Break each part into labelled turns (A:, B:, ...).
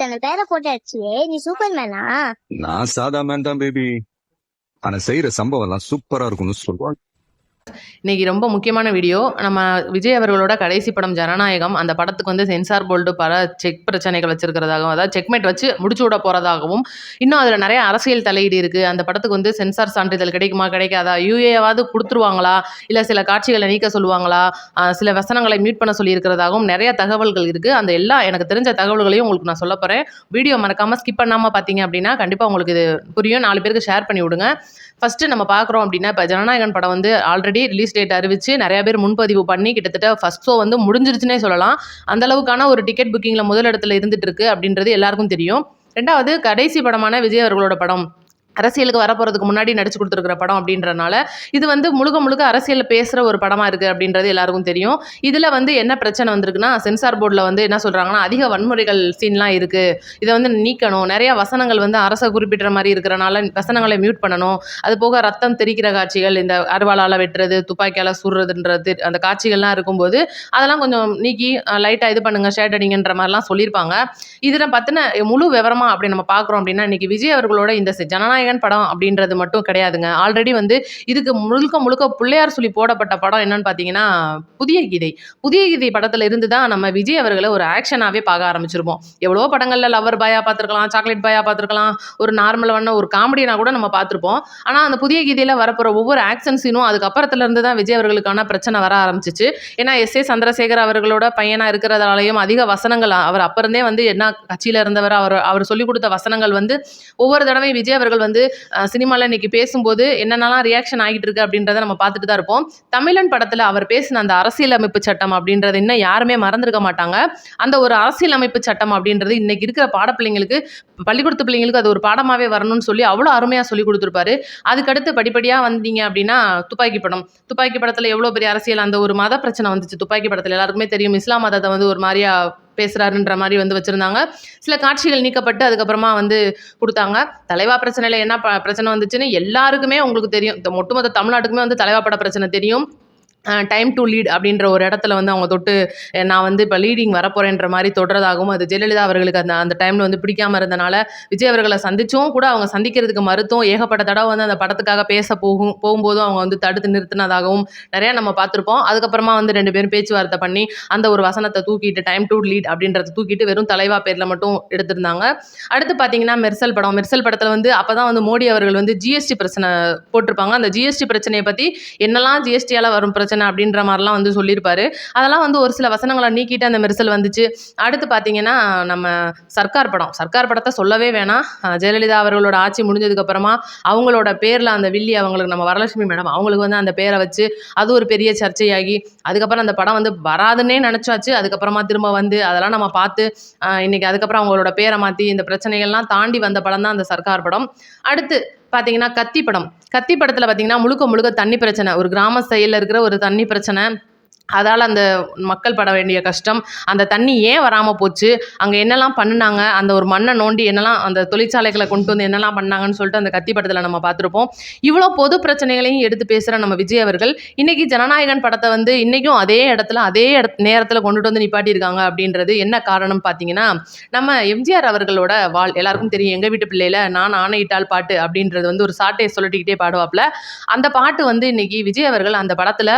A: இத்தனை பேரை போட்டு நீ சூப்பர் மேனா
B: நான் சாதா மேன் தான் பேபி. ஆனா செய்யற சம்பவம் எல்லாம் சூப்பரா இருக்கும்னு சொல்லுவாங்க.
C: இன்றைக்கி ரொம்ப முக்கியமான வீடியோ நம்ம விஜய் அவர்களோட கடைசி படம் ஜனநாயகம். அந்த படத்துக்கு வந்து சென்சார் போல்டு பல செக் பிரச்சனைகள் வச்சுருக்கிறதாகவும் அதாவது செக்மேட் வச்சு முடிச்சு விட போகிறதாகவும் இன்னும் அதில் நிறைய அரசியல் தலையீடு இருக்குது அந்த படத்துக்கு வந்து சென்சார் சான்றிதழ் கிடைக்குமா கிடைக்காதா? யூஏவாவது கொடுத்துருவாங்களா? இல்லை சில காட்சிகளை நீக்க சொல்லுவாங்களா? சில வசனங்களை மியூட் பண்ண சொல்லியிருக்கிறதாகவும் நிறைய தகவல்கள் இருக்குது அந்த எல்லா எனக்கு தெரிஞ்ச தகவல்களையும் உங்களுக்கு நான் சொல்ல போகிறேன் வீடியோ மறக்காமல் ஸ்கிப் பண்ணாமல் பார்த்தீங்க அப்படின்னா கண்டிப்பாக உங்களுக்கு இது புரியும். நாலு பேருக்கு ஷேர் பண்ணி விடுங்க. ஃபஸ்ட்டு நம்ம பார்க்குறோம் அப்படின்னா இப்போ ஜனநாயகன் படம் வந்து ஆல்ரெடி ரிலீஸ் டேட் அறிவிச்சு நிறைய பேர் முன்பதிவு பண்ணி கிட்டத்தட்ட ஃபஸ்ட் ஷோ வந்து முடிஞ்சிருச்சுன்னே சொல்லலாம். அந்த அளவுக்கான ஒரு டிக்கெட் புக்கிங்கில் முதலிடத்தில் இருந்துட்டு இருக்கு அப்படின்றது எல்லாருக்கும் தெரியும். ரெண்டாவது கடைசி படமான விஜய் அவர்களோட படம். அரசியலுக்கு வரப்போகிறதுக்கு முன்னாடி நடிச்சு கொடுத்துருக்குற படம் அப்படின்றனால இது வந்து முழுக்க முழுக்க அரசியலில் பேசுகிற ஒரு படமாக இருக்குது அப்படின்றது எல்லாருக்கும் தெரியும். இதில் வந்து என்ன பிரச்சனை வந்திருக்குன்னா சென்சார் போர்டில் வந்து என்ன சொல்கிறாங்கன்னா அதிக வன்முறைகள் சீன்லாம் இருக்குது இதை வந்து நீக்கணும். நிறைய வசனங்கள் வந்து அரசை குறிப்பிட்ட மாதிரி இருக்கிறனால வசனங்களை மியூட் பண்ணணும். அது போக ரத்தம் தெரிக்கிற காட்சிகள் இந்த அருவாளால் வெட்டுறது துப்பாக்கியால் சுடுறதுன்றது அந்த காட்சிகள்லாம் இருக்கும்போது அதெல்லாம் கொஞ்சம் நீக்கி லைட்டாக இது பண்ணுங்கள் ஷேட் அடிங்கன்ற மாதிரிலாம் சொல்லியிருப்பாங்க. இதில் பற்றின முழு விவரமாக அப்படி நம்ம பார்க்குறோம் அப்படின்னா இன்றைக்கி விஜய் அவர்களோட இந்த ஜனநாயக ஜனநாயகன் படம் அப்படின்றது மட்டும் கிடையாதுங்க. ஆல்ரெடி வந்து இதுக்கு முழுக்க முழுக்க பிள்ளையார் சொல்லி போடப்பட்ட படம் என்னன்னு பார்த்தீங்கன்னா புதிய கீதை. புதிய கீதை படத்தில் இருந்து தான் நம்ம விஜய் அவர்களை ஒரு ஆக்ஷனாகவே பார்க்க ஆரம்பிச்சிருப்போம். எவ்வளோ படங்களில் லவர் பாயா பார்த்துருக்கலாம் சாக்லேட் பாயா பார்த்துருக்கலாம் ஒரு நார்மலான ஒரு காமெடினா கூட நம்ம பார்த்துருப்போம். ஆனால் அந்த புதிய கீதையில் வரப்போகிற ஒவ்வொரு ஆக்ஷன் சீனும் அதுக்கப்புறத்துல இருந்து தான் விஜய் அவர்களுக்கான பிரச்சனை வர ஆரம்பிச்சிச்சு. ஏன்னா எஸ் ஏ சந்திரசேகர் அவர்களோட பையனாக இருக்கிறதாலையும் அதிக வசனங்கள் அவர் அப்போ இருந்தே வந்து என்ன கட்சியில் இருந்தவர் அவர் அவர் சொல்லிக் கொடுத்த வசனங்கள் வந்து ஒவ்வொரு தடவையும் விஜய் அவர்கள் வந்து வந்து சினிமாவில் இன்னைக்கு பேசும்போது என்னென்னலாம் ரியாக்ஷன் ஆகிட்டு இருக்கு அப்படின்றத நம்ம பார்த்துட்டு தான் இருப்போம். தமிழன் படத்தில் அவர் பேசின அந்த அரசியலமைப்பு சட்டம் அப்படின்றது இன்னும் யாருமே மறந்துருக்க மாட்டாங்க. அந்த ஒரு அரசியலமைப்பு சட்டம் அப்படின்றது இன்னைக்கு இருக்கிற பாடப்பிள்ளைங்களுக்கு பள்ளிக்கூடத்து பிள்ளைங்களுக்கு அது ஒரு பாடமாகவே வரணும்னு சொல்லி அவ்வளோ அருமையாக சொல்லி கொடுத்துருப்பாரு. அதுக்கடுத்து படிப்படியாக வந்தீங்க அப்படின்னா துப்பாக்கி படம். துப்பாக்கி படத்தில் எவ்வளோ பெரிய அரசியல் அந்த ஒரு மத பிரச்சனை வந்துச்சு. துப்பாக்கி படத்தில் எல்லாருக்குமே தெரியும். இஸ்லாம் மதத்தை வந்து ஒரு மாதிரியா பேசுகிறாருன்ற மாதிரி வந்து வச்சுருந்தாங்க. சில காட்சிகள் நீக்கப்பட்டு அதுக்கப்புறமா வந்து கொடுத்தாங்க. தலைவா பிரச்சனையில் என்ன ப- பிரச்சனை வந்துச்சுன்னு எல்லாருக்குமே உங்களுக்கு தெரியும். இந்த ஒட்டுமொத்த தமிழ்நாட்டுக்குமே வந்து தலைவா பட பிரச்சனை தெரியும். டைம் டு லீட் அப்படின்ற ஒரு இடத்துல வந்து அவங்க தொட்டு நான் வந்து இப்போ லீடிங் வரப்போகிறேன்ற மாதிரி தொடர்றதாகவும் அது ஜெயலலிதா அவர்களுக்கு அந்த அந்த டைமில் வந்து பிடிக்காம இருந்தனால விஜய் அவர்களை சந்திச்சும் கூட அவங்க சந்திக்கிறதுக்கு மறுத்தும் ஏகப்பட்ட தடவை வந்து அந்த படத்துக்காக பேச போகும் போகும்போதும் அவங்க வந்து தடுத்து நிறுத்தினதாகவும் நிறையா நம்ம பார்த்துருப்போம். அதுக்கப்புறமா வந்து ரெண்டு பேரும் பேச்சுவார்த்தை பண்ணி அந்த ஒரு வசனத்தை தூக்கிட்டு டைம் டு லீட் அப்படின்றத தூக்கிட்டு வெறும் தலைவா பேரில் மட்டும் எடுத்திருந்தாங்க. அடுத்து பார்த்தீங்கன்னா மெர்சல் படம். மெர்சல் படத்தில் வந்து அப்போ தான் வந்து மோடி அவர்கள் வந்து ஜிஎஸ்டி பிரச்சனை போட்டிருப்பாங்க. அந்த ஜிஎஸ்டி பிரச்சனையை பற்றி என்னெல்லாம் ஜிஎஸ்டியால் வரும் பிரச்சனை பிரச்சனை அப்படின்ற மாதிரிலாம் வந்து சொல்லியிருப்பாரு. அதெல்லாம் வந்து ஒரு சில வசனங்களை நீக்கிட்டு அந்த மெரிசல் வந்துச்சு. அடுத்து பார்த்தீங்கன்னா நம்ம சர்க்கார் படம். சர்க்கார் படத்தை சொல்லவே வேணாம். ஜெயலலிதா அவர்களோட ஆட்சி முடிஞ்சதுக்கப்புறமா அவங்களோட பேரில் அந்த வில்லி அவங்களுக்கு நம்ம வரலட்சுமி மேடம் அவங்களுக்கு வந்து அந்த பேரை வச்சு அது ஒரு பெரிய சர்ச்சையாகி அதுக்கப்புறம் அந்த படம் வந்து வராதுன்னே நினச்சாச்சு. அதுக்கப்புறமா திரும்ப வந்து அதெல்லாம் நம்ம பார்த்து இன்னைக்கு அதுக்கப்புறம் அவங்களோட பேரை மாற்றி இந்த பிரச்சனைகள்லாம் தாண்டி வந்த படம் தான் அந்த சர்க்கார் படம். அடுத்து பார்த்தீங்கன்னா கத்தி படம். கத்தி படத்தில் பார்த்தீங்கன்னா முழுக்க முழுக்க தண்ணி பிரச்சனை. ஒரு கிராம சைடில் இருக்கிற ஒரு தண்ணி பிரச்சனை. அதால் அந்த மக்கள் பட வேண்டிய கஷ்டம் அந்த தண்ணி ஏன் வராமல் போச்சு அங்கே என்னெல்லாம் பண்ணுனாங்க அந்த ஒரு மண்ணை நோண்டி என்னெல்லாம் அந்த தொழிற்சாலைகளை கொண்டு வந்து என்னெல்லாம் பண்ணாங்கன்னு சொல்லிட்டு அந்த கத்தி படத்தில் நம்ம பார்த்துருப்போம். இவ்வளோ பொது பிரச்சனைகளையும் எடுத்து பேசுகிற நம்ம விஜய் அவர்கள் இன்றைக்கி ஜனநாயகன் படத்தை வந்து இன்றைக்கும் அதே இடத்துல அதே இடத்து நேரத்தில் கொண்டுட்டு வந்து நிப்பாட்டியிருக்காங்க அப்படின்றது என்ன காரணம் பார்த்தீங்கன்னா நம்ம எம்ஜிஆர் அவர்களோட வாழ் எல்லாருக்கும் தெரியும் எங்கள் வீட்டு பிள்ளையில் நான் ஆணையிட்டால் பாட்டு அப்படின்றது வந்து ஒரு சாட்டையை சொல்லிட்டுக்கிட்டே பாடுவாப்புல அந்த பாட்டு வந்து இன்னைக்கு விஜய் அவர்கள் அந்த படத்தில்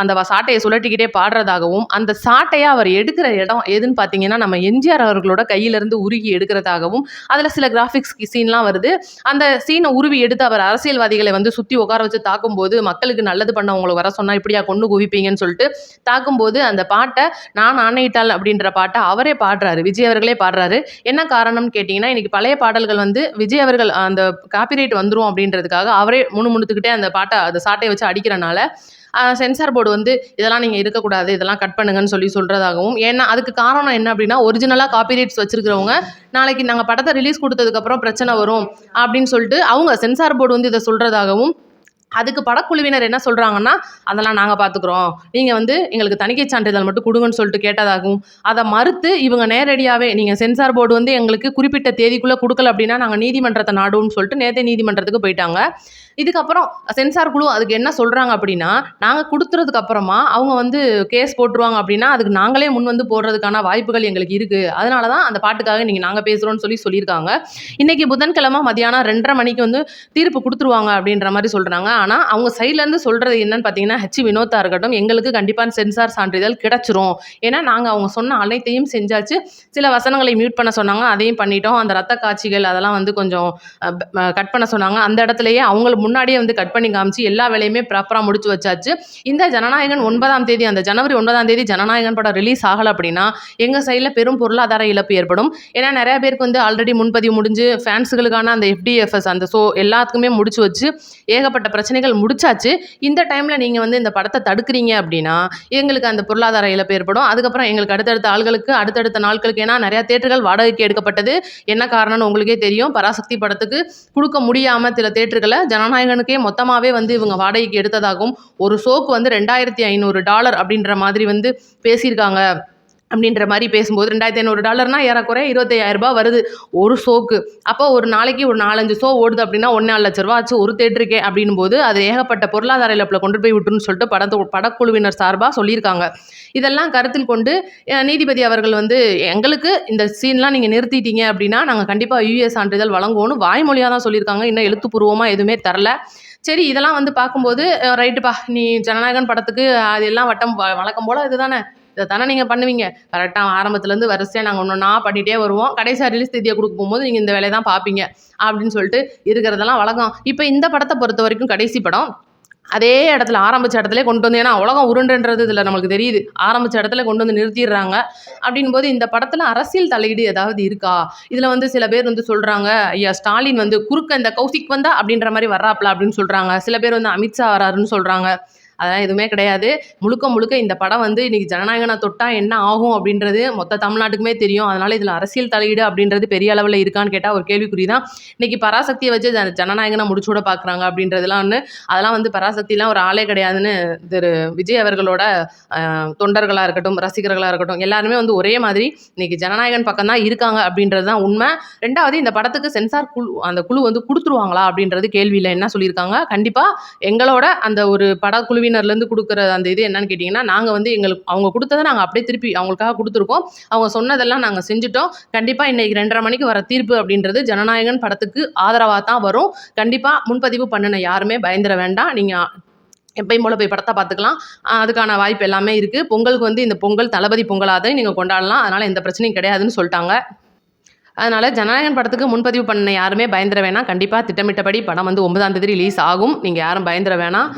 C: அந்த சாட்டையை சுழட்டிக்கிட்டே பாடுறதாகவும் அந்த சாட்டையை அவர் எடுக்கிற இடம் எதுன்னு பார்த்தீங்கன்னா நம்ம எம்ஜிஆர் அவர்களோட கையிலிருந்து உருகி எடுக்கிறதாகவும் அதில் சில கிராஃபிக்ஸ் சீன்லாம் வருது. அந்த சீனை உருவி எடுத்து அவர் அரசியல்வாதிகளை வந்து சுற்றி உட்கார வச்சு தாக்கும்போது மக்களுக்கு நல்லது பண்ணவங்களுக்கு வர சொன்னால் இப்படியா கொண்டு குவிப்பீங்கன்னு சொல்லிட்டு தாக்கும்போது அந்த பாட்டை நான் ஆணையிட்டால் அப்படின்ற பாட்டை அவரே பாடுறாரு. விஜய் அவர்களே பாடுறாரு. என்ன காரணம்னு கேட்டிங்கன்னா இன்னைக்கு பழைய பாடல்கள் வந்து விஜய் அவர்கள் அந்த காப்பிரைட் வந்துரும் அப்படின்றதுக்காக அவரே முணுமுணுத்துக்கிட்டே அந்த பாட்டை அந்த சாட்டையை வச்சு அடிக்கிறனால சென்சார் போர்டு வந்து இதெல்லாம் நீங்கள் இருக்கக்கூடாது இதெல்லாம் கட் பண்ணுங்கன்னு சொல்லி சொல்கிறதாகவும் ஏன்னா அதுக்கு காரணம் என்ன அப்படின்னா ஒரிஜினலாக காப்பிரைட்ஸ் வச்சுருக்கிறவங்க நாளைக்கு நாங்கள் படத்தை ரிலீஸ் கொடுத்ததுக்கப்புறம் பிரச்சனை வரும் அப்படின்னு சொல்லிட்டு அவங்க சென்சார் போர்டு வந்து இதை சொல்கிறதாகவும் அதுக்கு படக்குழுவினர் என்ன சொல்கிறாங்கன்னா அதெல்லாம் நாங்கள் பார்த்துக்குறோம் நீங்கள் வந்து எங்களுக்கு தணிக்கை சான்றிதழ் மட்டும் கொடுங்கன்னு சொல்லிட்டு கேட்டதாகவும் அதை மறுத்து இவங்க நேரடியாகவே நீங்கள் சென்சார் போர்டு வந்து எங்களுக்கு குறிப்பிட்ட தேதிக்குள்ளே கொடுக்கல அப்படின்னா நாங்கள் நீதிமன்றத்தை நாடுவோம்னு சொல்லிட்டு நேற்றே நீதிமன்றத்துக்கு போயிட்டாங்க. இதுக்கப்புறம் சென்சார் குழு அதுக்கு என்ன சொல்கிறாங்க அப்படின்னா நாங்கள் கொடுத்துறதுக்கு அப்புறமா அவங்க வந்து கேஸ் போட்டுருவாங்க அப்படின்னா அதுக்கு நாங்களே முன் வந்து போடுறதுக்கான வாய்ப்புகள் எங்களுக்கு இருக்குது அதனால தான் அந்த பாட்டுக்காக நீங்கள் நாங்கள் பேசுகிறோன்னு சொல்லி சொல்லியிருக்காங்க. இன்றைக்கி புதன்கிழமை மதியானம் ரெண்டரை மணிக்கு வந்து தீர்ப்பு கொடுத்துருவாங்க அப்படின்ற மாதிரி சொல்கிறாங்க ஆனால் அவங்க சைட்லேருந்து சொல்கிறது என்னன்னு பார்த்தீங்கன்னா ஹெச் வினோத்தா இருக்கட்டும் எங்களுக்கு கண்டிப்பாக சென்சார் சான்றிதழ் கிடச்சிரும். ஏன்னா நாங்கள் அவங்க சொன்ன அனைத்தையும் செஞ்சாச்சு. சில வசனங்களை மியூட் பண்ண சொன்னாங்க அதையும் பண்ணிட்டோம். அந்த ரத்த காட்சிகள் அதெல்லாம் வந்து கொஞ்சம் கட் பண்ண சொன்னாங்க. அந்த இடத்துலையே அவங்களுக்கு முன்னாடியே வந்து கட் பண்ணி காமிச்சு எல்லா வேலையுமே ப்ராப்பராக முடிச்சு வச்சாச்சு. இந்த ஜனநாயகன் ஒன்பதாம் தேதி அந்த ஜனவரி ஒன்பதாம் தேதி ஜனநாயகன் படம் ரிலீஸ் ஆகலை அப்படின்னா எங்கள் சைடில் பெரும் பொருளாதார இழப்பு ஏற்படும். ஏன்னா நிறைய பேருக்கு வந்து ஆல்ரெடி முன்பதிவு முடிஞ்சு ஃபேன்ஸுகளுக்கான அந்த எஃப்டிஎஃப்எஸ் அந்த ஸோ எல்லாத்துக்குமே முடிச்சு வச்சு ஏகப்பட்ட பிரச்சனைகள் முடிச்சாச்சு. இந்த டைமில் நீங்கள் வந்து இந்த படத்தை தடுக்கிறீங்க அப்படின்னா எங்களுக்கு அந்த பொருளாதார இழப்பு ஏற்படும். அதுக்கப்புறம் எங்களுக்கு அடுத்தடுத்த ஆள்களுக்கு அடுத்தடுத்த நாட்களுக்கு ஏன்னா நிறையா தேட்டர்கள் வாடகைக்கு எடுக்கப்பட்டது. என்ன காரணம்னு உங்களுக்கே தெரியும். பராசக்தி படத்துக்கு கொடுக்க முடியாமல் சில தேட்டர்களை ஜனநாயகனுக்கே மொத்தமாகவே வந்து இவங்க வாடகைக்கு எடுத்ததாகவும் ஒரு ஷோக்கு வந்து ரெண்டாயிரத்தி ஐநூறு டாலர் அப்படின்ற மாதிரி வந்து பேசியிருக்காங்க. அப்படின்ற மாதிரி பேசும்போது ரெண்டாயிரத்தி ஐநூறு டாலர்னால் ஏறக்குறைய இருபத்தையாயிரம் ரூபாய் வருது. ஒரு ஷோக்கு. அப்போ ஒரு நாளைக்கு ஒரு நாலஞ்சு ஷோ ஓடுது அப்படின்னா ஒன்றே லட்ச ரூபா ஆச்சு ஒரு தேட்டருக்கே அப்படின் போது அது ஏகப்பட்ட பொருளாதார இழப்பில் கொண்டு போய் விட்டுருன்னு சொல்லிட்டு படத்து படக்குழுவினர் சார்பாக சொல்லியிருக்காங்க. இதெல்லாம் கருத்தில் கொண்டு நீதிபதி அவர்கள் வந்து எங்களுக்கு இந்த சீன்லாம் நீங்கள் நிறுத்திட்டீங்க அப்படின்னா நாங்கள் கண்டிப்பாக யூஎஸ் சான்றிதழ் வழங்குவோம்னு வாய்மொழியாக தான் சொல்லியிருக்காங்க. இன்னும் எழுத்துப்பூர்வமாக எதுவுமே தரல. சரி இதெல்லாம் வந்து பார்க்கும்போது ரைட்டுப்பா நீ ஜனநாயகன் படத்துக்கு அது எல்லாம் வட்டம் வ- வழக்கம் போல் இதுதானே? இதை தானே நீங்கள் பண்ணுவீங்க கரெக்டாக ஆரம்பத்துலேருந்து வரிசையாக நாங்கள் ஒன்று ஒன்றா பண்ணிகிட்டே வருவோம். கடைசியாக ரிலீஸ் தேதியை கொடுக்க போகும்போது நீங்கள் இந்த வேலையை தான் பார்ப்பீங்க அப்படின்னு சொல்லிட்டு இருக்கிறதெல்லாம் வழக்கம். இப்போ இந்த படத்தை பொறுத்த வரைக்கும் கடைசி படம் அதே இடத்துல ஆரம்பித்த இடத்துல கொண்டு வந்து ஏன்னா உலகம் உருண்டுன்றது இதில் நம்மளுக்கு தெரியுது. ஆரம்பித்த இடத்துல கொண்டு வந்து நிறுத்திடுறாங்க. அப்படின் போது இந்த படத்தில் அரசியல் தலையீடு ஏதாவது இருக்கா? இதில் வந்து சில பேர் வந்து சொல்கிறாங்க ஐயா ஸ்டாலின் வந்து குறுக்க இந்த கௌசிக் வந்தா? அப்படின்ற மாதிரி வர்றாப்ல அப்படின்னு சொல்கிறாங்க சில பேர் வந்து அமித்ஷா வராருன்னு சொல்கிறாங்க அதெல்லாம் எதுவுமே கிடையாது. முழுக்க முழுக்க இந்த படம் வந்து இன்றைக்கி ஜனநாயகனை தொட்டால் என்ன ஆகும் அப்படின்றது மொத்த தமிழ்நாட்டுக்குமே தெரியும். அதனால் இதில் அரசியல் தலையீடு அப்படின்றது பெரிய அளவில் இருக்கான்னு கேட்டால் ஒரு கேள்விக்குறி தான் இன்றைக்கி பராசக்தியை வச்சு ஜன ஜனநாயகனை முடிச்சு விட பார்க்குறாங்க அப்படின்றதுலாம் ஒன்று அதெல்லாம் வந்து பராசக்திலாம் ஒரு ஆளே கிடையாதுன்னு திரு விஜய் அவர்களோட தொண்டர்களாக இருக்கட்டும் ரசிகர்களாக இருக்கட்டும் எல்லாருமே வந்து ஒரே மாதிரி இன்றைக்கி ஜனநாயகன் பக்கம் தான் இருக்காங்க அப்படின்றது தான் உண்மை. ரெண்டாவது இந்த படத்துக்கு சென்சார் குழு அந்த குழு வந்து கொடுத்துருவாங்களா அப்படின்றது கேள்வியில் என்ன சொல்லியிருக்காங்க? கண்டிப்பாக எங்களோட அந்த ஒரு உறவினர்லேருந்து கொடுக்குற அந்த இது என்னன்னு கேட்டிங்கன்னா நாங்கள் வந்து எங்களுக்கு அவங்க கொடுத்ததை நாங்கள் அப்படியே திருப்பி அவங்களுக்காக கொடுத்துருக்கோம். அவங்க சொன்னதெல்லாம் நாங்கள் செஞ்சுட்டோம். கண்டிப்பாக இன்றைக்கி ரெண்டரை மணிக்கு வர தீர்ப்பு அப்படின்றது ஜனநாயகன் படத்துக்கு ஆதரவாக தான் வரும். கண்டிப்பாக முன்பதிவு பண்ணின யாருமே பயந்துட வேண்டாம். நீங்கள் எப்பயும் போல் போய் படத்தை பார்த்துக்கலாம். அதுக்கான வாய்ப்பு எல்லாமே இருக்குது பொங்கலுக்கு வந்து இந்த பொங்கல் தளபதி பொங்கலாக நீங்கள் கொண்டாடலாம். அதனால் எந்த பிரச்சனையும் கிடையாதுன்னு சொல்லிட்டாங்க. அதனால் ஜனநாயகன் படத்துக்கு முன்பதிவு பண்ண யாருமே பயந்துட வேணாம். கண்டிப்பாக திட்டமிட்டபடி படம் வந்து ஒன்பதாம் தேதி ரிலீஸ் ஆகும். நீங்கள் யாரும் பயந்துட வேணாம்.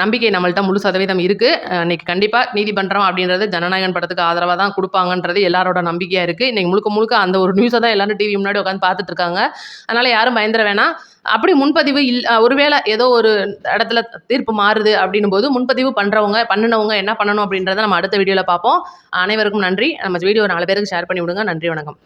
C: நம்பிக்கை நம்மள்ட்ட முழு சதவீதம் இருக்குது இன்னைக்கு கண்டிப்பாக நீதிமன்றம் அப்படின்றது ஜனநாயகன் படத்துக்கு ஆதரவாக தான் கொடுப்பாங்கன்றது எல்லாரோட நம்பிக்கையாக இருக்குது இன்னைக்கு முழுக்க முழுக்க அந்த ஒரு நியூஸை தான் எல்லாரும் டிவி முன்னாடி உட்காந்து பார்த்துட்டு இருக்காங்க. அதனால் யாரும் பயந்துட வேணாம். அப்படி முன்பதிவு இல் ஒருவேளை ஏதோ ஒரு இடத்துல தீர்ப்பு மாறுது அப்படின்னும் போது முன்பதிவு பண்ணுறவங்க பண்ணினவங்க என்ன பண்ணணும் அப்படின்றத நம்ம அடுத்த வீடியோவில் பார்ப்போம். அனைவருக்கும் நன்றி. நம்ம வீடியோ நாலு பேருக்கு ஷேர் பண்ணி விடுங்க. நன்றி வணக்கம்.